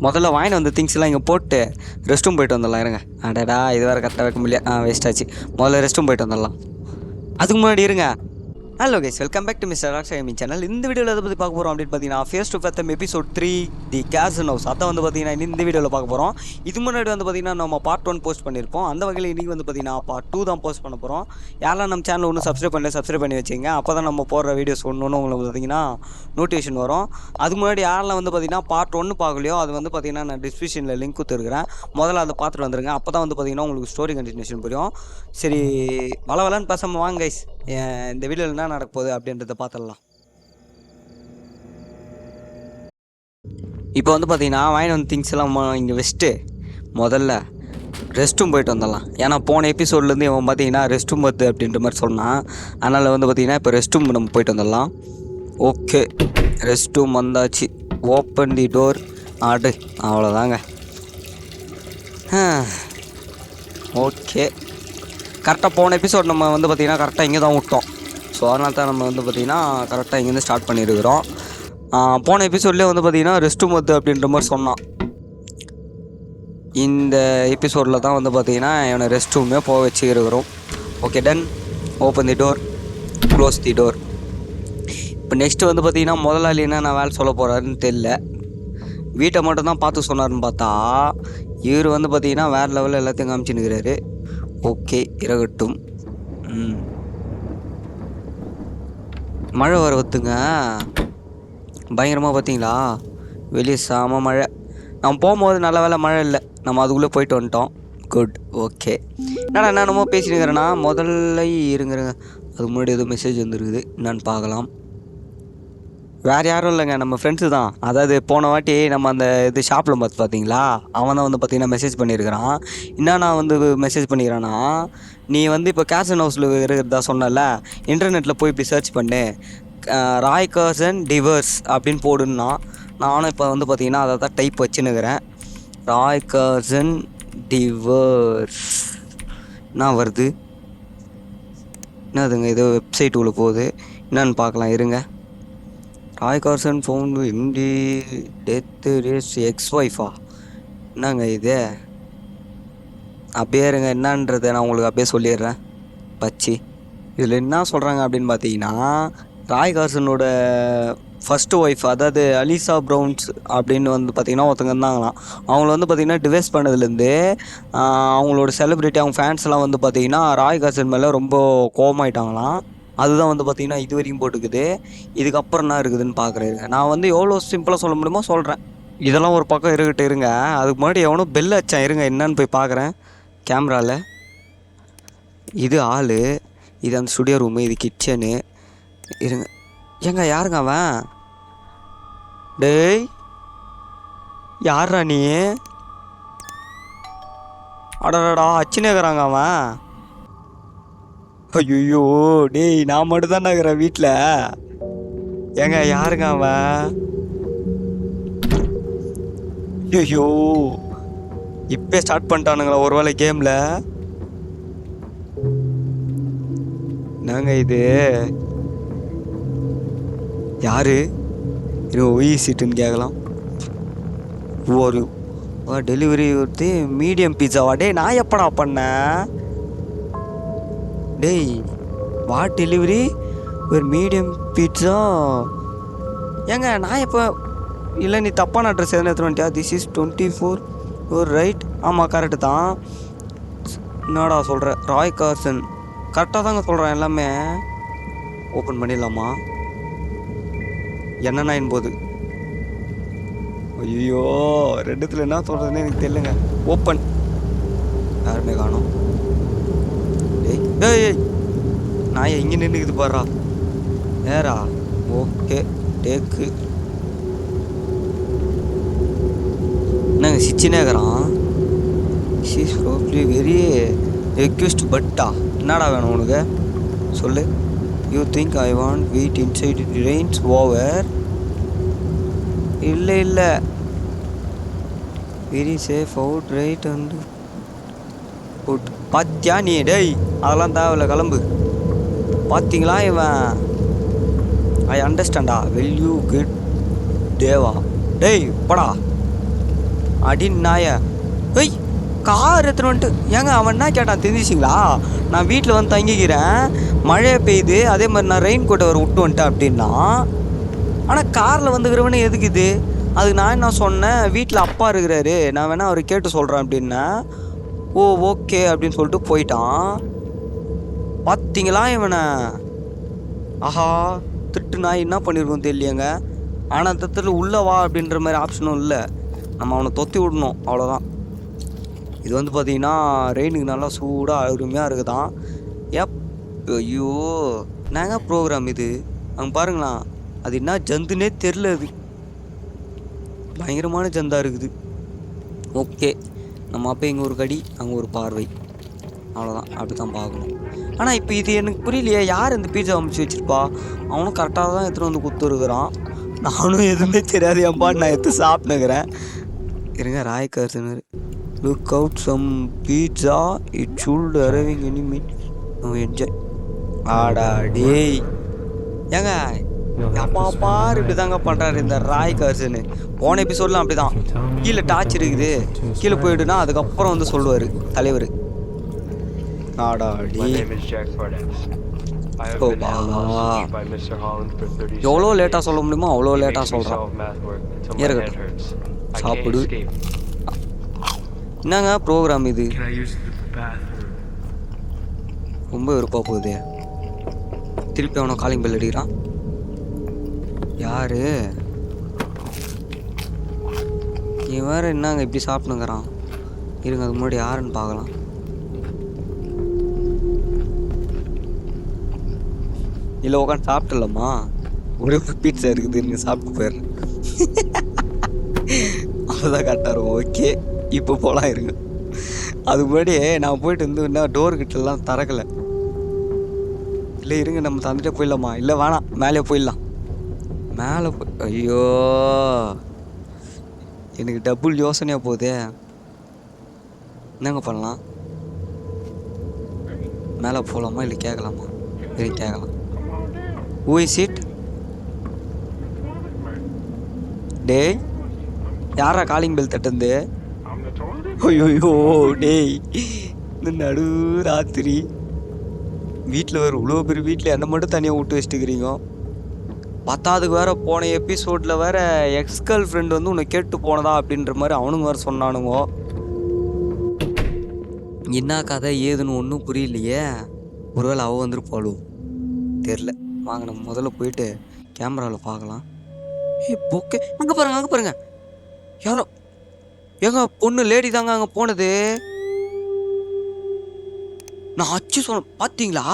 முதல்ல வாங்கிட்டு வந்த திங்ஸ் எல்லாம் இங்கே போட்டு ரெஸ்ட் ரூம் போயிட்டு வந்துடலாம் இருங்க. அடடா இது வேறு கரெக்டாக வைக்க முடியல. ஆ வேஸ்ட் ஆச்சு. முதல்ல ரெஸ்ட் ரூம் போயிட்டு வந்துடலாம். அதுக்கு முன்னாடி இருங்க. Hello guys welcome back to mister rocks gaming channel இந்த வீடியோவில் எதை பற்றி பார்க்க போகிறோம் அப்படின்னு பார்த்தீங்கன்னா fears to fathom episode three the Carson house அதை வந்து பார்த்தீங்கன்னா இந்த வீடியோவில் பார்க்க போகிறோம் இது முன்னாடி வந்து பார்த்தீங்கன்னா நம்ம பார்ட் ஒன் போஸ்ட் பண்ணியிருப்போம். அந்த வகையில் இன்றைக்கி வந்து பார்த்தீங்கன்னா பார்ட் டூ தான் போஸ்ட் பண்ண போகிறோம் யாரெல்லாம் நம்ம சேனல் ஒன்றும் சப்ஸ்கிரைப் பண்ணி சப்ஸ்கிரைப் பண்ணி வச்சுங்க அப்போ தான் நம்ம போடுற வீடியோஸ் ஒன்று ஒன்று உங்களுக்கு பார்த்தீங்கன்னா நோட்டிஃபிகேஷன் வரும். அது முன்னாடி யாரெல்லாம் வந்து பார்த்தீங்கன்னா பார்ட் ஒன்று பார்க்கலையோ அது வந்து பார்த்தீங்கன்னா நான் டிஸ்கிரிப்ஷனில் லிங்க் கொடுத்துருக்கிறேன். முதல்ல அதை பார்த்துட்டு வந்துருங்க. அப்போ தான் வந்து பார்த்தீங்கன்னா உங்களுக்கு ஸ்டோரி கண்டினியூஷன் புரியும். சரி வள வளன்னு பேசாமல் வாங்க கைஸ் இந்த வீடியோவில் என்ன நடக்க போகுது அப்படின்றத பார்த்துடலாம். இப்போ வந்து பார்த்தீங்கன்னா வாங்கிட்டு வந்து திங்ஸ் எல்லாம் இங்கே வச்சுட்டு முதல்ல ரெஸ்ட் ரூம் போயிட்டு வந்துடலாம். ஏன்னா போன எபிசோட்லேருந்து இவன் பார்த்தீங்கன்னா ரெஸ்ட் ரூம் வருது அப்படின்ற மாதிரி சொன்னான். அதனால் வந்து பார்த்தீங்கன்னா இப்போ ரெஸ்ட் ரூம் நம்ம போயிட்டு வந்துடலாம். ஓகே ரெஸ்ட் ரூம் வந்தாச்சு. ஓப்பன் தி டோர் ஆடு. அவ்வளோதாங்க ஓகே கரெக்டாக போன எபிசோட் நம்ம வந்து பார்த்திங்கன்னா கரெக்டாக இங்கே தான் விட்டோம். ஸோ அதனால தான் நம்ம வந்து பார்த்திங்கன்னா கரெக்டாக இங்கேருந்து ஸ்டார்ட் பண்ணியிருக்கிறோம். போன எபிசோட்லேயே வந்து பார்த்திங்கன்னா ரெஸ்ட் ரூம் அப்படின்ற மாதிரி சொன்னான். இந்த எபிசோடில் தான் வந்து பார்த்திங்கன்னா இவனை ரெஸ்ட் ரூமே போக வச்சுருக்கிறோம் okay done open the door close the door இப்போ நெக்ஸ்ட்டு வந்து பார்த்திங்கன்னா முதலாளி என்ன நான் வேலை சொல்ல போகிறாருன்னு தெரில வீட்டை மட்டும் தான் பார்த்து சொன்னார்னு பார்த்தா இவர் வந்து பார்த்திங்கன்னா வேறு லெவலில் எல்லாத்தையும் காமிச்சுன்னுக்கிறாரு ஓகே இறகட்டும் ம். மழை வர ஒத்துங்க. பயங்கரமாக பார்த்தீங்களா வெளியே சாம மழை. நம்ம போகும்போது நல்ல வேலை மழை இல்லை. நம்ம அதுக்குள்ளே போயிட்டு வந்துட்டோம். குட் ஓகே என்னடா என்னென்னமோ பேசினுக்கிறேன்னா முதல்ல இருங்கிறங்க அதுக்கு முன்னாடி ஏதோ மெசேஜ் வந்துருக்குது. என்னன்னு பார்க்கலாம். வேறு யாரும் இல்லைங்க. நம்ம ஃப்ரெண்ட்ஸு தான். அதாவது போன வாட்டி நம்ம அந்த இது ஷாப்பில் பார்த்து பார்த்தீங்களா அவன் தான் வந்து பார்த்தீங்கன்னா மெசேஜ் பண்ணியிருக்கிறான். என்ன நான் வந்து மெசேஜ் பண்ணிக்கிறேன்னா நீ வந்து இப்போ கேசன் ஹவுஸில் இருக்கிறதா சொன்னல இன்டர்நெட்டில் போய் இப்படி சர்ச் பண்ணு. ராய் கர்சன் டிவர்ஸ் அப்படின்னு போடுன்னா நானும் இப்போ வந்து பார்த்தீங்கன்னா அதை தான் டைப் வச்சுன்னுக்கிறேன். ராய் கர்சன் டிவர்ஸ் என்ன வருது? என்னதுங்க ஏதோ வெப்சைட் உள்ள போகுது. என்னன்னு பார்க்கலாம் இருங்க. ராய் கார்சன் ஃபோன் இண்டி டெத்து ரேஸ் எக்ஸ் ஒய்ஃபா என்னங்க இது? அப்படியே இருங்க என்னன்றதை நான் உங்களுக்கு அப்படியே சொல்லிடுறேன். பச்சி இதில் என்ன சொல்கிறாங்க அப்படின்னு பார்த்தீங்கன்னா ராய் கார்சனோட ஃபஸ்ட்டு ஒய்ஃப் அதாவது அலிசா ப்ரௌன்ஸ் அப்படின்னு வந்து பார்த்தீங்கன்னா ஒருத்தங்க இருந்தாங்களாம். அவங்கள வந்து பார்த்தீங்கன்னா டிவைஸ் பண்ணதுலேருந்து அவங்களோட செலிப்ரிட்டி அவங்க ஃபேன்ஸ்லாம் வந்து பார்த்திங்கன்னா ராய் கார்சன் மேலே ரொம்ப கோவமாயிட்டாங்களாம். அதுதான் வந்து பார்த்திங்கன்னா இது வரைக்கும் போட்டுக்குது. இதுக்கப்புறம் என்ன இருக்குதுன்னு பார்க்குறேன் நான் வந்து எவ்வளோ சிம்பிளாக சொல்ல முடியுமோ சொல்கிறேன் இதெல்லாம் ஒரு பக்கம் இருக்கட்டும் இருங்க. அதுக்கு முன்னாடி எவனோ பெல் அச்சான் இருங்க என்னன்னு போய் பார்க்குறேன். கேமராவில் இது ஆள் இது அந்த ஸ்டுடியோ ரூமு இது கிச்சனு இருங்க. ஏங்க யாருங்க அவன்? டேய். யார்ரா நீ? அடடா அச்சினேக்கிறாங்க அவன். ஐயோ டேய் நான் மட்டும் தான் வீட்டில் ஏங்க யாருங்க அவன்? ஐயோ இப்போ ஸ்டார்ட் பண்ணிட்டானுங்களா ஒருவேளை கேமில் என்னங்க இது? யார்? இன்னும் ஒய் சீட்டுன்னு கேட்கலாம் ஒரு டெலிவரி வந்து மீடியம் பீஸாவா டேய் நான் எப்படா பண்ணேன் டேய் வா டெலிவரி ஒரு மீடியம் பீட்சா ஏங்க நான் எப்போ இல்லை நீ தப்பான அட்ரஸ் எதுனா எடுத்துகிட்டு வந்துட்டியா? திஸ் இஸ் டுவெண்ட்டி ஃபோர் ஒரு ரைட் ஆமாம் கரெக்டு தான். என்னடா சொல்கிற ராய் கார்சன் கரெக்டாக தாங்க சொல்கிறேன் எல்லாமே. ஓப்பன் பண்ணிடலாமா? என்ன நைன் போது ஐயோ ரெண்டுத்தில் என்ன சொல்கிறதுன்னு எனக்கு தெரியலங்க. ஓப்பன் யாருமே காணும். ஏய் ஏய் நான் இங்கே நின்றுக்குது பாரா நேரா. ஓகே டேக்கு என்னங்க சிச்சினேக்கிறான் ஷீஸ் ப்ராப்ளி வெரி ரெக்வெஸ்ட் பட்டா. என்னடா வேணும் உனக்கு? சொல்லு. You think I want weed inside rains over இல்லை இல்லை. வெரி சேஃப் அவுட் ரைட் வந்து அவுட் பாத்தியா நீ? டேய் அதெல்லாம் தேவையில்ல கிளம்பு. பார்த்தீங்களா இவன்? ஐ அண்டர்ஸ்டாண்டா வெல் யூ கெட் தேவா டேய் படா. அடின் நாய ஏய் கார் எடுத்துன்னு வந்துட்டு ஏங்க அவன் என்ன கேட்டான் தெரிஞ்சிச்சிங்களா? நான் வீட்டில் வந்து தங்கிக்கிறேன் மழையை பெய்யுது அதே மாதிரி நான் ரெயின் கோட்டை அவர் விட்டு வந்துட்டேன் அப்படின்னா ஆனால் காரில் வந்துக்கிறவனே எதுக்கு இது? அதுக்கு நான் என்ன சொன்னேன் வீட்டில் அப்பா இருக்கிறாரு நான் வேணால் அவர் கேட்டு சொல்கிறேன் அப்படின்னா ஓ ஓகே அப்படின்னு சொல்லிட்டு போயிட்டான். பார்த்தீங்களா இவனை? ஆஹா திட்டு நாய் என்ன பண்ணியிருக்கோம் தெரியலையேங்க. ஆனால் அந்த இடத்துல உள்ளே வா அப்படின்ற மாதிரி ஆப்ஷனும் இல்லை. நம்ம அவனை தொத்தி விடணும் அவ்வளோதான் இது வந்து பார்த்திங்கன்னா ரெயினுக்கு நல்லா சூடாக அருமையாக இருக்குதான். எப் ஐயோ நாங்க ப்ரோக்ராம் இது? அங்கே பாருங்களா. அது என்ன ஜந்துனே தெரில அது. பயங்கரமான ஜந்தாக இருக்குது. ஓகே நம்ம அப்போ இங்கே ஒரு கடி அங்கே ஒரு பார்வை. அவ்வளோதான் அப்படி தான் பார்க்கணும். ஆனால் இப்போ இது எனக்கு புரியலையே யார் இந்த பீட்சா அமைச்சு வச்சிருப்பா? அவனும் கரெக்டாக தான் எடுத்துகிட்டு வந்து கொடுத்துருக்குறான். நானும் எதுவுமே தெரியாது. ஏன்பா நான் எடுத்து சாப்பிட்டுக்கிறேன். இருங்க ராய் கர்சனர் look out some pizza it should arriving any mean enjoy ஆடா டேய். ஏங்க அப்பா பாரு இப்படி தாங்க பண்ணுறாரு இந்த ராய் கர்சனு போன எபிசோட்லாம் அப்படி தான் கீழே டார்ச் இருக்குது. கீழே போயிடுனா அதுக்கப்புறம் வந்து சொல்லுவார் தலைவர். ஆடா My டேய். name is Jack Barnes. I have been held wow. hostage by Mr. Holland for 30 எவ்வளோ லேட்டாக. சொல்ல முடியுமோ அவ்வளோ லேட்டாக சொல்கிறான் இருக்கட்டும். சாப்பிடு. என்னங்க ப்ரோக்ராம் இது? ரொம்ப வெறுப்பாக போகுது. திருப்பி அவனை காலிங் பெல் அடிக்கிறான். யாரு? இவன் வேற என்னங்க இப்படி சாப்பிட்டுங்கிறான் இருங்க அதுக்கு முன்னாடி யாருன்னு பார்க்கலாம். இல்லை உட்காந்து சாப்பிட்டுலம்மா. ஒரே ஒரு பீட்சா இருக்குது நீங்கள் சாப்பிட்டு போயிடுறேன் தான் கரெக்டாக இருக்கும் ஓகே இப்போ போகலாம் இருங்க. அதுக்கு முன்னாடியே நான் போயிட்டு வந்து என்ன டோர் கிட்டலாம் திறக்கலை. இல்லை இருங்க நம்ம தந்துட்டே போயிடலாமா? இல்லை வேணாம் மேலே போயிடலாம். மேலே போய் ஐயோ. எனக்கு டபுள் யோசனையாக போகுதே. என்னங்க பண்ணலாம்? மேலே போகலாமா இல்லை கேட்கலாமா? இல்லை கேட்கலாம். ஊய் சீட் டே டேய். யாரா காலிங் பெல் தட்டுந்து ஐயோ டேய் இந்த நடு ராத்திரி. வீட்டில் வேறு இவ்வளோ பெரிய வீட்டில் என்ன மட்டும் தனியாக விட்டு வச்சுட்டுக்கிறீங்க. பத்தாவதுக்கு வேற போன எபிசோடில் வேற எக்ஸ் கேர்ள் ஃப்ரெண்ட் வந்து உன்னை கேட்டு போனதா அப்படின்ற மாதிரி அவனுங்க வேறு சொன்னானுங்க. என்ன கதை ஏதுன்னு ஒன்றும் புரியலையே. ஒருவேளை அவள் வந்துருப்பாளோ? தெரில வாங்க நம்ம முதல்ல போயிட்டு கேமராவில் பார்க்கலாம். ஏய் பொக்கே. அங்கே பாருங்க அங்கே பாருங்க. யாரோ ஏங்க பொண்ணு லேடி தாங்க அங்கே போனது. நான் அச்சு சொன்ன பார்த்தீங்களா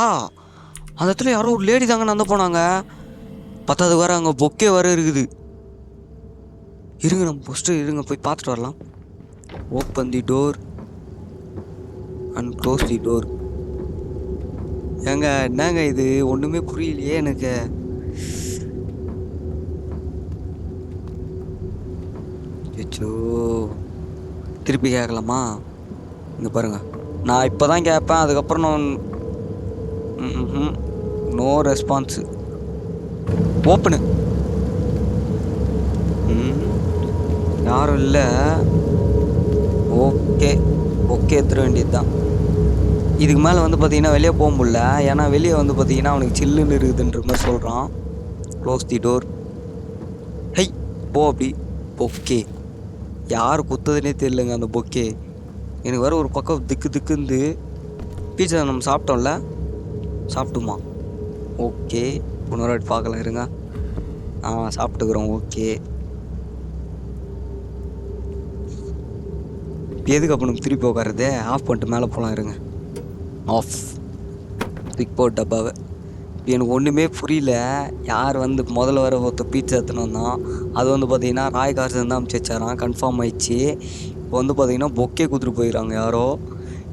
அந்த இடத்துல யாரோ ஒரு லேடி தாங்க நடந்து போனாங்க. பத்தாவது வர அங்கே பொக்கே வர இருக்குது. இருங்க நம்ம ஃபஸ்ட்டு இருங்க போய் பார்த்துட்டு வரலாம். Open the door and close the door ஏங்க என்னங்க இது? ஒன்றுமே புரியலையே எனக்கு. அச்சோ திருப்பி கேட்கலாமா இங்கே பாருங்க. நான் இப்போ தான் கேட்பேன் அதுக்கப்புறம் நான் நோ ரெஸ்பான்ஸு ஓப்பனு யாரும் இல்லை. ஓகே ஓகே எடுத்துட வேண்டியது தான் இதுக்கு மேலே வந்து பார்த்தீங்கன்னா வெளியே போக முடியல. ஏன்னா வெளியே வந்து பார்த்தீங்கன்னா அவனுக்கு சில்லுன்னு இருக்குதுன்ற மாதிரி சொல்கிறான் க்ளோஸ் தி டோர் ஹை போ அப்படி. ஓகே யார் குத்துதுன்னே தெரியலங்க அந்த பொக்கே. எனக்கு வேறு ஒரு பக்கம் திக்கு திக்குந்து பீட்சா நம்ம சாப்பிட்டோம்ல? சாப்பிட்டுமா? ஓகே. இன்னொரு வாட்டி பார்க்கலாம் இருங்க. ஆ சாப்பிட்டுக்கிறோம் ஓகே. எதுக்கு அப்போ நம்ம திருப்பி உட்காருது ஆஃப் பண்ணிட்டு மேலே போகலாம் இருங்க. ஆஃப் பிக் போட்டு டப்பாவை. எனக்கு ஒன்றுமே புரியல. யார் வந்து முதல்ல வர ஒருத்த பீட்சா எடுத்துன்னு வந்தான். அது வந்து பார்த்தீங்கன்னா ராய் கார்சன் தான் அமுச்சு வச்சாரான் கன்ஃபார்ம் ஆயிடுச்சு. இப்போ வந்து பார்த்தீங்கன்னா பொக்கே கொடுத்துட்டு போயிடறாங்க யாரோ.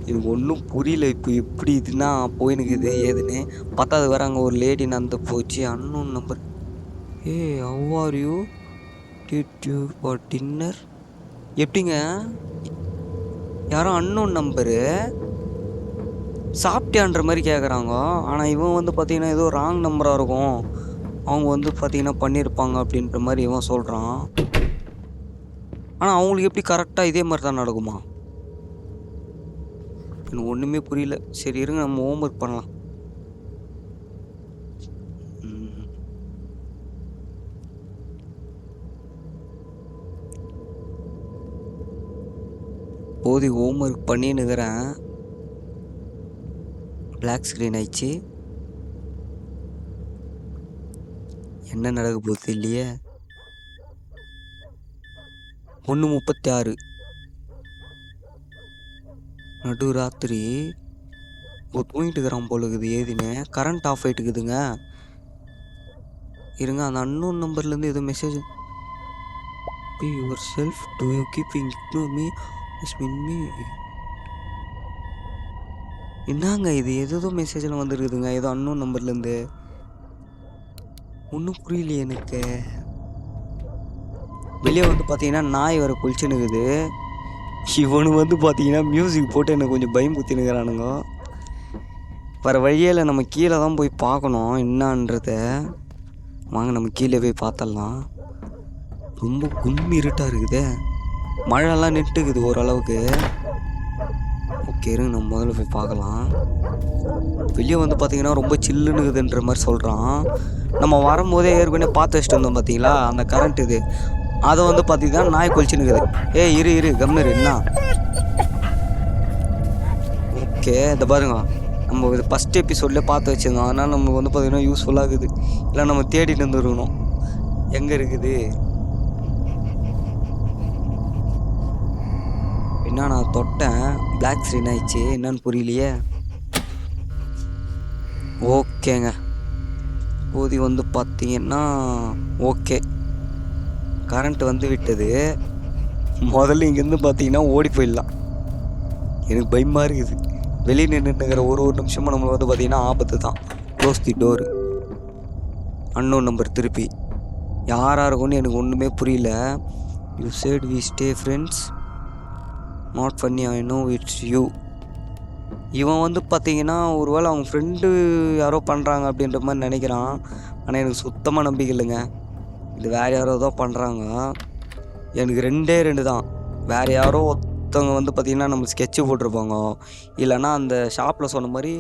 எனக்கு ஒன்றும் புரியல. இப்போ எப்படி இதுனா போயினுக்குது ஏதுன்னு. பத்தாவது வேறு அங்கே ஒரு லேடி நடந்து போச்சு. Unknown number A how are you due for dinner எப்படிங்க? யாரோ அன்னோன் நம்பரு சாப்பிட்டியான்ற மாதிரி கேட்குறாங்க ஆனால் இவன் வந்து பார்த்தீங்கன்னா ஏதோ ராங் நம்பராக இருக்கும். அவங்க வந்து பார்த்தீங்கன்னா பண்ணியிருப்பாங்க அப்படின்ற மாதிரி இவன் சொல்கிறான் ஆனால் அவங்களுக்கு எப்படி கரெக்டாக இதே மாதிரி தான் நடக்குமா? எனக்கு ஒன்றுமே புரியல. சரி இருங்க நம்ம ஹோம் ஒர்க் பண்ணலாம். போதி ஹோம் ஒர்க் பண்ணின்னுக்கிறேன். பிளாக் ஸ்க்ரீன் ஆயிடுச்சு. என்ன நடக்க போகுது இல்லையே ஒன்று முப்பத்தி ஆறு நடு ராத்திரி ஒரு தூங்கிட்டு இருக்கிறான் போல இருக்குது ஏதுன்னு. கரண்ட் ஆஃப் ஆகிட்டுக்குதுங்க இருங்க அந்த அன்னோன் நம்பர்லேருந்து எதுவும் message be yourself to you keeping ignore me mean me என்னங்க இது? எதோ மெசேஜில் வந்துருக்குதுங்க. ஏதோ அன்னோன் நம்பர்லேருந்து ஒன்றும் புரியலையே எனக்கு. வெளியே வந்து பார்த்தீங்கன்னா நாய் வர குளிச்சுனுக்குது இவனு வந்து பார்த்தீங்கன்னா மியூசிக் போட்டு எனக்கு கொஞ்சம் பயம் குத்தினுக்கிறானுங்க வர வழியில் நம்ம கீழே தான் போய் பார்க்கணும். என்னான்றத. வாங்க நம்ம கீழே போய் பார்த்தரலாம் ரொம்ப கும்மி இருட்டாக இருக்குது. மழைலாம் நிட்டுக்குது ஓரளவுக்கு. ஓகே இருங்க நம்ம முதல்ல போய் பார்க்கலாம். வெளியே வந்து பார்த்தீங்கன்னா ரொம்ப சில்லுன்னு இருக்குதுன்ற மாதிரி சொல்கிறான் நம்ம வரும்போதே ஏற்கனவே பார்த்து வச்சுட்டு வந்தோம் பார்த்தீங்களா அந்த கரண்ட் இது. அதை வந்து பார்த்தீங்கன்னா நாய் கொலிச்சுன்னு இருக்குது ஏய் இரு இரு கம்னரு என்ன ஓகே இந்த பாருங்க. நம்ம இது ஃபஸ்ட் எபிசோட்லேயே பார்த்து வச்சிருந்தோம். அதனால் நமக்கு வந்து பார்த்திங்கன்னா யூஸ்ஃபுல்லாக இருக்குது. இல்லை நம்ம தேடிட்டு வந்துருக்கணும் எங்கே இருக்குது? என்ன நான் தொட்டேன். பிளாக் ஸ்க்ரீன் ஆயிடுச்சு. என்னன்னு புரியலையே. ஓகேங்க. போதி வந்து பார்த்தீங்கன்னா ஓகே. கரண்ட் வந்து விட்டது. முதல்ல இங்கேருந்து பார்த்தீங்கன்னா ஓடி போயிடலாம். எனக்கு பயமாக இருக்குது. வெளியே நின்றுட்டுங்கிற ஒரு ஒரு நிமிஷமும் நம்மளுக்கு வந்து பார்த்தீங்கன்னா ஆபத்து தான். Close the door unknown number திருப்பி. யாராக இருக்கும்னு எனக்கு ஒன்றுமே புரியல. You said we stay friends not funny I know it's you இவன் வந்து பார்த்தீங்கன்னா ஒருவேளை அவங்க ஃப்ரெண்டு யாரோ பண்ணுறாங்க அப்படின்ற மாதிரி நினைக்கிறான். ஆனால் எனக்கு சுத்தமாக நம்பிக்கை இல்லைங்க. இது வேறு யாரோ தான் பண்ணுறாங்க எனக்கு ரெண்டே ரெண்டு தான். வேறு யாரோ ஒருத்தவங்க வந்து பார்த்திங்கன்னா நம்ம ஸ்கெட்சு போட்டிருப்பாங்க. இல்லைன்னா அந்த ஷாப்பில் சொன்ன மாதிரி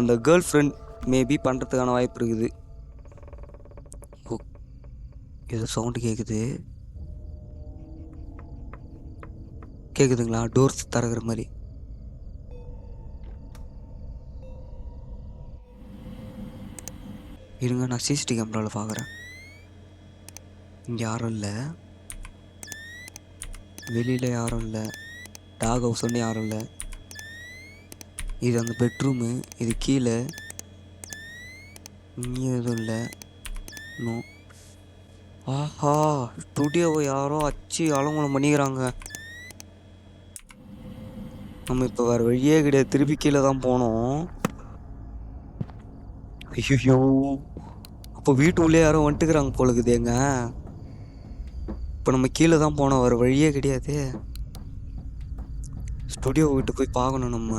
அந்த கேர்ள் ஃப்ரெண்ட் மேபி பண்ணுறதுக்கான வாய்ப்பு இருக்குது. ஓ ஏதோ சவுண்டு கேட்குது கேட்குதுங்களா டோர்ஸ் திறக்கிற மாதிரி. இருங்க நான் சிசிடி கேமராவில் பார்க்குறேன் இங்கே யாரும் இல்லை. வெளியில் யாரும் இல்லை. டாக் ஹவுஸ் ஒன்று யாரும் இல்லை. இது அந்த பெட்ரூமு இது கீழே. இங்கே எதுவும் இல்லை. நோ. ஆஹா ஸ்டுடியோவை யாரோ அச்சு அலங்குலம் பண்ணிக்கிறாங்க. நம்ம இப்போ வேறு வழியே கிடையாது. திருப்பி கீழே தான் போனோம். ஐயோ அப்போ வீட்டு உள்ளே யாரோ வந்துட்டுக்கிறாங்க போல எங்க இப்போ நம்ம கீழே தான் போனோம். வேறு வழியே கிடையாது. ஸ்டுடியோ விட்டு போய் பார்க்கணும் நம்ம.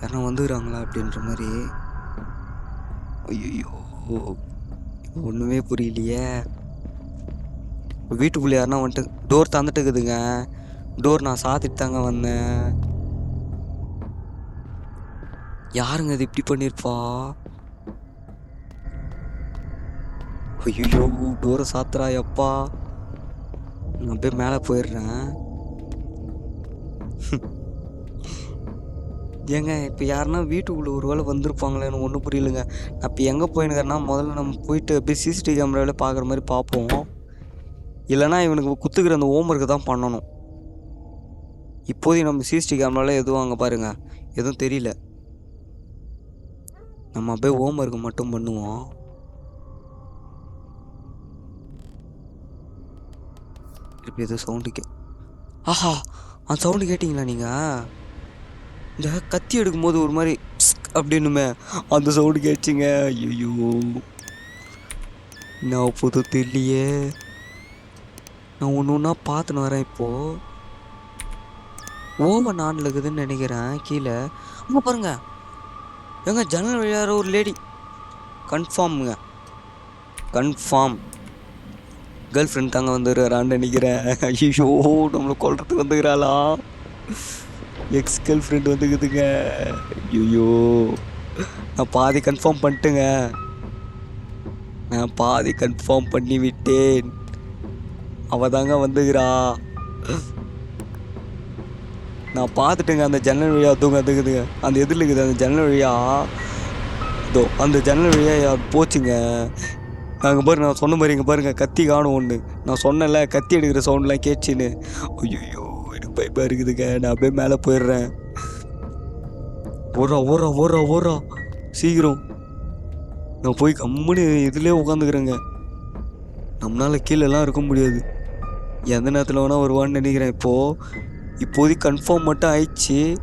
யாரா வந்துக்கிறாங்களா அப்படின்ற மாதிரி. ஐயோ ஒன்றுமே புரியலையே. வீட்டுக்குள்ளே யாருன்னா வந்துட்டு டோர் தந்துட்டு இருக்குதுங்க டோர் நான் சாத்திட்டு தாங்க வந்தேன். யாருங்க இது இப்படி பண்ணியிருப்பா ஐயோ டோரை சாத்துறா எப்பா? நான் அப்படியே மேலே போயிடுறேன். ஏங்க இப்போ யாருன்னா வீட்டுக்குள்ளே ஒரு வேளை வந்திருப்பாங்களேன்னு ஒன்றும் புரியலங்க. நான் இப்போ எங்கே போயினுக்கிறேன்னா முதல்ல நம்ம போயிட்டு அப்படியே சிசிடிவி கேமராவில் பார்க்குற மாதிரி பார்ப்போம். இல்லைன்னா இவனுக்கு குத்துக்கிற அந்த ஹோம்ஒர்க்கு தான் பண்ணணும். இப்போதைக்கு நம்ம சிசிடிவி கேமராவில் எதுவும் அங்கே பாருங்கள் எதுவும் தெரியல. நம்ம அப்படியே ஹோம்ஒர்க்கு மட்டும் பண்ணுவோம். திருப்பி ஏதோ சவுண்டு கே ஆஹா அந்த சவுண்டு கேட்டிங்களா நீங்கள் இந்த கத்தி எடுக்கும்போது ஒரு மாதிரி அப்படின்னுமே. அந்த சவுண்டு கேட்டிங்க ஐயோ நான் புது தெரியலையே. நான் ஒன்று ஒன்றா பார்த்துன்னு வரேன் இப்போது ஓவன் ஆனில் இருக்குதுன்னு நினைக்கிறேன். கீழே. அங்கே பாருங்க. ஏங்க ஜன்னல் வழியார ஒரு லேடி கன்ஃபார்முங்க கன்ஃபார்ம் கேர்ள் ஃப்ரெண்ட் தாங்க வந்துடுறான்னு நினைக்கிறேன். ஐயோ நம்மளை கொல்றதுக்கு வந்துக்கிறாளா? எக்ஸ் கேர்ள் ஃப்ரெண்ட் வந்துக்குதுங்க. ஐயோ நான் பாதி கன்ஃபார்ம் பண்ணிட்டுங்க. நான் பாதி கன்ஃபார்ம் பண்ணி விட்டேன் அவ தாங்க வந்துக்கிறா. நான் பார்த்துட்டுங்க அந்த ஜன்னல் வழியாக தூங்க தூக்குதுங்க அந்த எதிரில் இருக்குது அந்த ஜன்னல் வழியா இதோ அந்த ஜன்னல் வழியாக யார் போச்சுங்க. அங்கே பாரு நான் சொன்ன மாதிரி இங்கே பாருங்க கத்தி காணும் ஒன்று நான் சொன்னேன்ல கத்தி எடுக்கிற சவுண்ட்லாம் கேட்சின்னு ஐயோ எனக்கு பைப்பாக இருக்குதுங்க. நான் அப்படியே மேலே போயிடுறேன். ஓரா ஓரா ஓரா ஓரா சீக்கிரம். நான் போய் கம்முன்னு இதுலேயே உட்காந்துக்கிறேங்க நம்மளால் கீழெல்லாம் இருக்க முடியாது. எந்த நேரத்தில் வேணால் வருவான்னு நினைக்கிறேன். இப்போது இப்போதைக்கு கன்ஃபார்ம் மட்டும் ஆயிடுச்சு.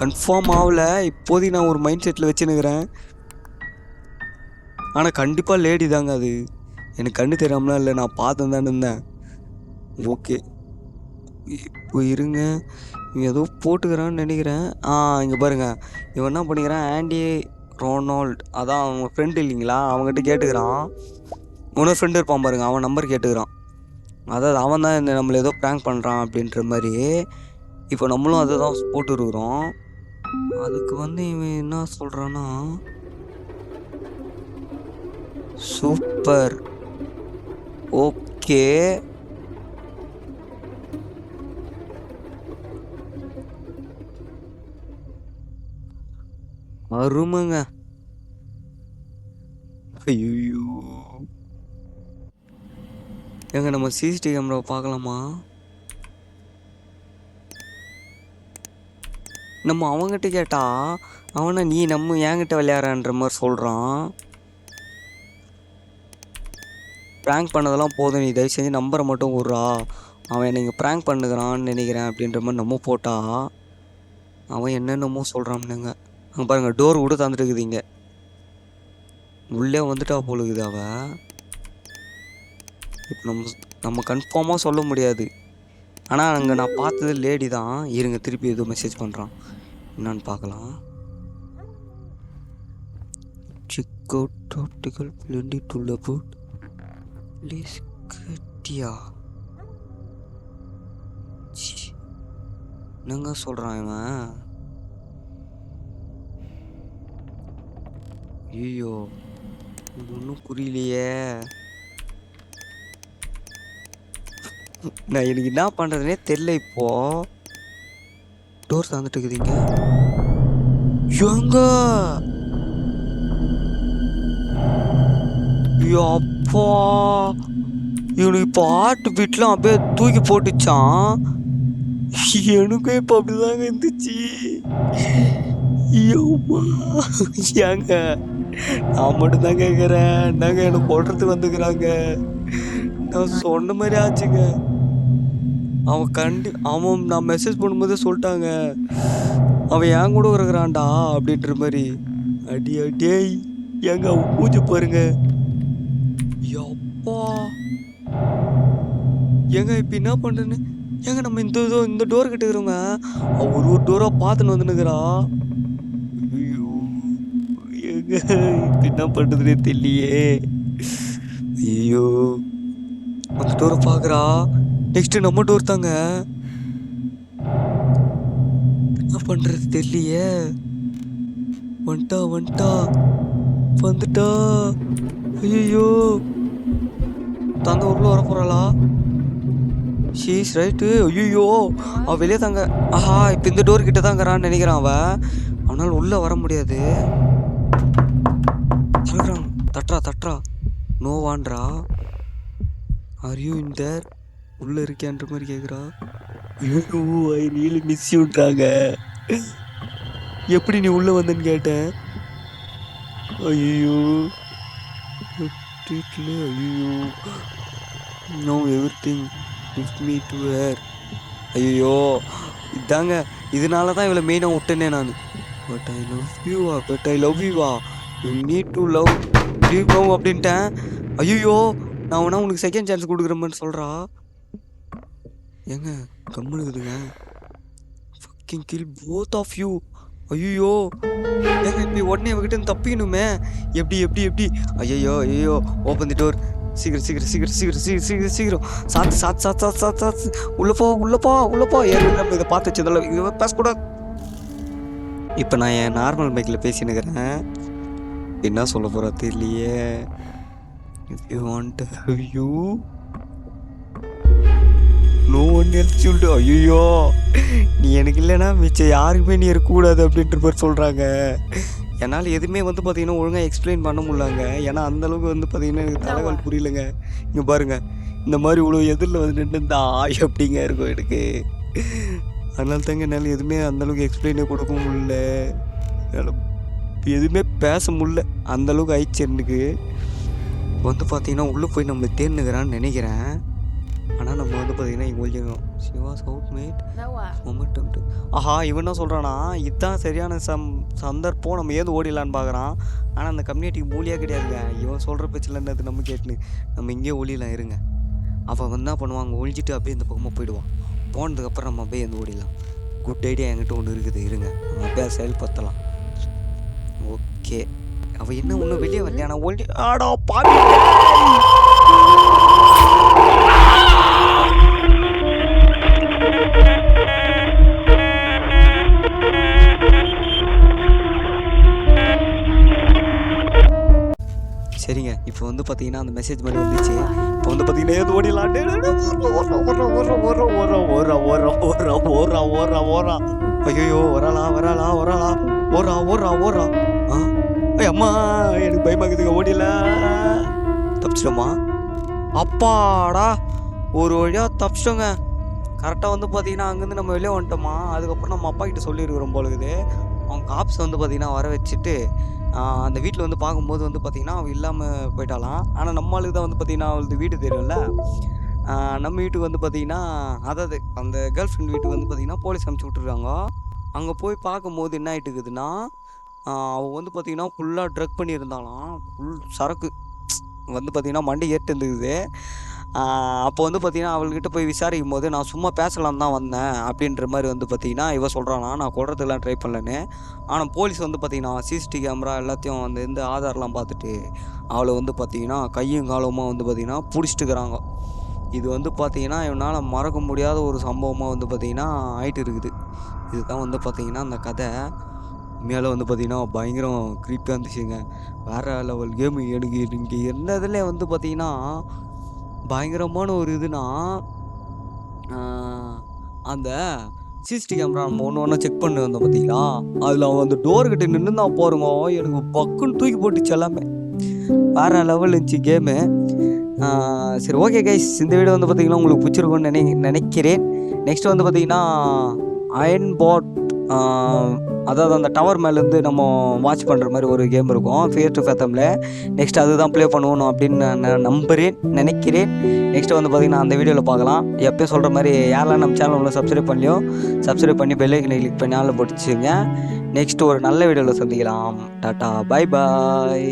கன்ஃபார்ம் ஆகல. இப்போதைக்கு நான் ஒரு மைண்ட் செட்டில் வச்சுன்னுக்கிறேன். ஆனால் கண்டிப்பாக லேடி தாங்க அது. எனக்கு கண்ணு தெரியாமலாம் இல்லை. நான் பார்த்தேன் தான் இருந்தேன். ஓகே இப்போ இருங்க. ஏதோ போட்டுக்கிறான்னு நினைக்கிறேன். ஆ இங்கே பாருங்கள் இவன் என்ன பண்ணிக்கிறான்? ஆண்டி ரொனால்ட் அதான் அவங்க ஃப்ரெண்டு இல்லைங்களா? அவங்ககிட்ட கேட்டுக்கிறான். இன்னொரு ஃப்ரெண்டு இருப்பான் பாருங்க. அவன் நம்பர் கேட்டுக்கிறான். அதாவது அவன் தான் இந்த நம்மளை ஏதோ ப்ராங்க் பண்ணுறான் அப்படின்ற மாதிரி. இப்போ நம்மளும் அதை தான் போட்டுருக்குறோம். அதுக்கு வந்து இவன் என்ன சொல்கிறான்னா சூப்பர். ஓகே. அருமைங்க ஐயோ ஏங்க நம்ம சிசிடிவி கேமராவை பார்க்கலாமா? நம்ம அவங்ககிட்ட கேட்டா அவனை நீ நம்ம என்கிட்ட விளையாடுறன்ற மாதிரி சொல்கிறான் ப்ராங்க் பண்ணதெல்லாம் போதும் நீ தயவு செஞ்சு நம்பரை மட்டும் விட்றா. அவன் நீங்கள் ப்ராங்க் பண்ணுகிறான்னு நினைக்கிறேன் அப்படின்ற மாதிரி நம்ம போட்டா அவன் என்னென்னமோ சொல்கிறான்னுங்க அங்கே பாருங்கள் டோர் கூட தந்துட்டு இங்கே. உள்ளே வந்துட்டா போலுக்குது அவள் இப்போ நம்ம நம்ம கன்ஃபார்மாக சொல்ல முடியாது. ஆனால் அங்கே நான் பார்த்தது லேடி தான். இருங்க திருப்பி எதுவும் மெசேஜ் பண்ணுறான் என்னான்னு பார்க்கலாம். Check out optical plenty to லபுட் please கட்டியா என்னங்க சொல்கிறான் இவன்? ஐயோ ஒன்றும் புரியலையே. நான் எனக்கு என்ன பண்ணுறதுனே தெரில இப்போ. டோர் தந்துட்டு இருக்குதுங்க எங்க? ஐயோ, அப்பா. இவனுக்கு இப்போ ஆட்டு பீட்லாம் அப்படியே தூக்கி போட்டுச்சான். எனக்கும் இப்போ அப்படிதாங்க இருந்துச்சு. ஏங்க? நான் மட்டும்தான் கேட்குறேன் என்னங்க எனக்கு போடுறதுக்கு வந்துக்கிறாங்க? நான் சொன்ன மாதிரி ஆச்சுங்க. அவன் கண்டி அவன் நான் மெசேஜ் பண்ணும்போதே சொல்லிட்டாங்க. அவன் என் கூட இருக்கிறான்டா அப்படின்ற மாதிரி. அடி அடேய் ஏங்க அவன் பூஜை பாருங்க. எப்பா. ஏங்க இப்போ என்ன பண்ணுறேன்னு ஏங்க நம்ம இந்த இதோ இந்த டோர் கிட்ட இருக்கிறவங்க ஒரு ஒரு டோராக பார்த்துன்னு வந்துனுக்குறா ஐயோ ஏங்க இப்போ என்ன பண்ணுறதுனே தெரியலையே. ஐயோ. அந்த டோரை பார்க்குறா. நெக்ஸ்ட்டு நம்ம டோர் தாங்க. என்ன பண்ணுறது தெரியலையே. வந்துட்டா வந்துட்டா. வந்துட்டா. ஐயோ தங்க உள்ள வர போகிறாளா ஷீஸ் ரைட்டு ஐயோ அவ வெளியே தாங்க. ஆஹா இப்போ இந்த டோர் கிட்ட தாங்கிறான்னு நினைக்கிறான் அவன் அவனால் உள்ளே வர முடியாது. தட்டுறான் தட்டுறா தட்டுறா. நோவான்றா. ஆர் யூ இன் தேர் உள்ளே இருக்கியான்ற மாதிரி கேட்குறா ஐயோ ஐ ரியலி மிஸ் யூன்றாங்க எப்படி நீ உள்ளே வந்தேன்னு கேட்டேன்? ஐயோ வீட்டில் ஐயோ no everything gift me to her ஐயோ இதாங்க இதனால தான் இவளை மெயினாக விட்டேனே நான். பட் ஐ லவ் யூவா but I love யூவா you need to love love அப்படின்ட்டேன். ஐயோ நான் வேணா உனக்கு செகண்ட் சான்ஸ் கொடுக்குறேன்னு சொல்கிறா ஏங்க கம்முனுக்குதுங்க fucking kill both of you ஐயோ ஏங்க இப்படி உடனே அவகிட்ட தப்பிக்கணுமே. எப்படி எப்படி எப்படி? ஐயோ ஐயோ ஓப்பன் தி டோர் சீக்கிரம் சீக்கிரம் சீக்கிரம் சீக்கிரம் சீக்கிரம் சீக்கிரம் சீக்கிரம். சாத்து சாத்து சாத்து சாத்து சாத்து சாத்து. உள்ளப்போ போ உள்ளப்போ போ போ. ஏற்கனவே நம்ம இதை பார்த்து வச்சதில்ல இது பேசக்கூடாது. இப்போ நான் என் நார்மல் மைக்கில் பேசினுக்கிறேன். என்ன சொல்ல போகிறா தெரியலையே. If you want you no one else சொல்லிட்டு ஐயோ நீ எனக்கு இல்லைன்னா மிச்சம் யாருக்குமே நீ இருக்கக்கூடாது அப்படின்ற மாதிரி சொல்கிறாங்க என்னால் எதுவுமே வந்து பார்த்தீங்கன்னா ஒழுங்காக எக்ஸ்பிளைன் பண்ண முடியலங்க. ஏன்னா அந்த அளவுக்கு வந்து பார்த்தீங்கன்னா எனக்கு தலைவல் புரியலங்க. இங்கே பாருங்க. இந்த மாதிரி இவ்வளோ எதிரில் வந்து நின்று இந்த ஆய் அப்படிங்க இருக்கும் எனக்கு. அதனால தாங்க என்னால் எதுவுமே அந்த அளவுக்கு எக்ஸ்பிளைனே கொடுக்க முடியல. என்னால் எதுவுமே பேச முடியல. அந்த அளவுக்கு ஆயிடுச்சு எனக்கு. வந்து பார்த்தீங்கன்னா உள்ளே போய் நம்ம தேர்னுக்கிறான்னு நினைக்கிறேன். ஆனால் நம்ம வந்து பார்த்தீங்கன்னா இங்கே ஒழிஞ்சிக்கணும் சிவா சவுட் மேட். மொமெண்டம் ஆஹா இவன் என்ன சொல்கிறானா இதுதான் சரியான சம் சந்தர்ப்பம் நம்ம ஏந்து ஓடிடலான்னு பார்க்குறான் ஆனால் அந்த கம்யூனிட்டிக்கு மூலியாக கிடையாதுங்க. இவன் சொல்கிற பேச்சில் என்னது நம்ம கேட்டுன்னு. நம்ம இங்கேயே ஒளியலாம் இருங்க. அவன் வந்து என்ன பண்ணுவான்? அங்கே ஒழிஞ்சிட்டு அப்படியே இந்த பக்கமாக போயிடுவான். போனதுக்கப்புறம் நம்ம அப்படியே வந்து ஓடிடலாம். குட் ஐடியா என்கிட்ட ஒன்று இருக்குது. இருங்க. நம்ம அப்படியே செயல்படுத்தலாம். ஓகே அவள் என்ன ஒன்றும் வெளியே வரலையா நான் ஒல்லி ஆடா பாவி சரிங்க இப்போ வந்து பார்த்தீங்கன்னா அந்த மெசேஜ் மாதிரி வந்துச்சு இப்போ வந்து பார்த்தீங்கன்னா ஏதோ ஓடிலாண்டு ஐயோ வராளா வராளா வராளா ஓரா ஓரா ஓரா அம்மா எனக்கு பயமாக்குதுங்க ஓடில தப்பிச்சிட்டோமா அப்பாடா ஒரு வழியாக தப்பிச்சிட்டோங்க. கரெக்டாக வந்து பார்த்தீங்கன்னா அங்கேருந்து நம்ம வெளியே வந்துட்டோமா அதுக்கப்புறம் நம்ம அப்பா கிட்ட சொல்லியிருக்கிறோம் போலுக்குது அவங்க காப்ஸ் வந்து பார்த்தீங்கன்னா வர வச்சுட்டு அந்த வீட்டில் வந்து பார்க்கும்போது வந்து பார்த்தீங்கன்னா அவள் இல்லாமல் போயிட்டாலாம் ஆனால் நம்மளுக்கு தான் வந்து பார்த்தீங்கன்னா அவளுக்கு வீடு தெரியும்ல. நம்ம வீட்டுக்கு வந்து பார்த்தீங்கன்னா அதாவது அந்த கேர்ள் ஃப்ரெண்ட் வீட்டுக்கு வந்து பார்த்தீங்கன்னா போலீஸ் அனுப்பிச்சி விட்டுருக்காங்க. அங்கே போய் பார்க்கும்போது என்ன ஆகிட்டு இருக்குதுன்னா அவள் வந்து பார்த்திங்கன்னா ஃபுல்லாக ட்ரக் பண்ணியிருந்தாலாம் ஃபுல் சரக்கு வந்து பார்த்திங்கன்னா மண்டை ஏற்று இருந்துக்குது அப்போ வந்து பார்த்திங்கன்னா அவள்கிட்ட போய் விசாரிக்கும் போது நான் சும்மா பேசலாம் தான் வந்தேன் அப்படின்ற மாதிரி வந்து பார்த்தீங்கன்னா இவன் சொல்கிறானா நான் கொள்றதுக்கெல்லாம் ட்ரை பண்ணலன்னு ஆனால் போலீஸ் வந்து பார்த்திங்கன்னா சிசிடிவி கேமரா எல்லாத்தையும் வந்து இந்த ஆதார்லாம் பார்த்துட்டு அவளை வந்து பார்த்திங்கன்னா கையும் காலமாக வந்து பார்த்திங்கன்னா பிடிச்சிட்டுக்கிறாங்க இது வந்து பார்த்தீங்கன்னா இவனால் மறக்க முடியாத ஒரு சம்பவமாக வந்து பார்த்திங்கன்னா ஆயிட்டு இருக்குது இதுதான் வந்து பார்த்தீங்கன்னா அந்த கதை உண்மையால் வந்து பார்த்திங்கன்னா பயங்கரம் க்ரீப்பாக இருந்துச்சுங்க. வேறு லெவல் கேமு எனக்கு இங்கே என்னதுல வந்து பார்த்திங்கன்னா பயங்கரமான ஒரு இதுனா அந்த சிசிடி கேமரா நம்ம ஒன்று ஒன்றா செக் பண்ணி வந்தோம் பார்த்தீங்களா அதில் அவன் அந்த டோர்கிட்ட நின்று தான் போகிறோங்க எனக்கு பக்குன்னு தூக்கி போட்டுச்சு எல்லாமே. வேறு லெவல் இருந்துச்சு கேமு சரி ஓகே கைஸ் இந்த வீடியோ வந்து பார்த்திங்கன்னா உங்களுக்கு பிடிச்சிருக்கும்னு நினை நினைக்கிறேன். நெக்ஸ்ட் வந்து பார்த்திங்கன்னா அயன் பாட் அதாவது அந்த டவர் மேலேருந்து நம்ம வாட்ச் பண்ணுற மாதிரி ஒரு கேம் இருக்கும். ஃபியர் டு ஃபேத்தமில் நெக்ஸ்ட் அதுதான் ப்ளே பண்ணுவோம் அப்படின்னு நான் நம்புகிறேன் நினைக்கிறேன். நெக்ஸ்ட் வந்து பார்த்திங்கன்னா அந்த வீடியோவில் பார்க்கலாம். எப்பயும் சொல்கிற மாதிரி யாரெல்லாம் நம்ம சேனல் உள்ள சப்ஸ்கிரைப் பண்ணியோ சப்ஸ்கிரைப் பண்ணி பெல்லைக்கனை கிளிக் பண்ணி ஆளில் போட்டுச்சுங்க. நெக்ஸ்ட் ஒரு நல்ல வீடியோவில் சந்திக்கலாம். Tata bye bye